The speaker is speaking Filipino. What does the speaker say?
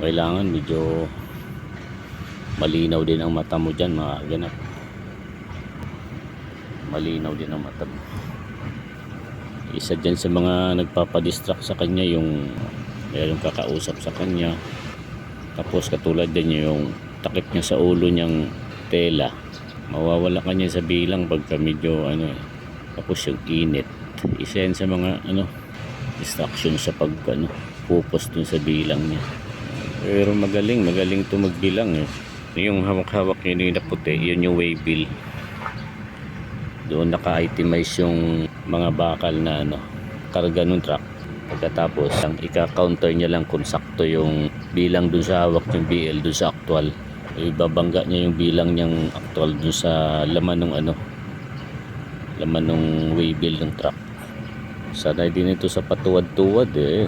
kailangan medyo malinaw din ang mata mo dyan mga ganap. Malinaw din ang mata mo. Isa dyan sa mga nagpapadistract sa kanya yung mayroong kakausap sa kanya. Tapos katulad din yung takip niya sa ulo niyang tela mawawala kanya sa bilang pagka medyo ano eh tapos yung init. Isa yan sa mga ano distraction sa pag ano pupos dun sa bilang niya pero magaling magaling to magbilang eh. Yung hawak-hawak niya yung puti yun yung waybill. Doon naka-itemize yung mga bakal na ano karga ng truck. Pagkatapos ang ika-counter niya lang kung sakto yung bilang dun sa hawak yung BL dun sa actual. Ibabangga niya yung bilang niyang actual dun sa laman ng ano laman ng waybill ng truck. Sanay din ito sa patuwad-tuwad eh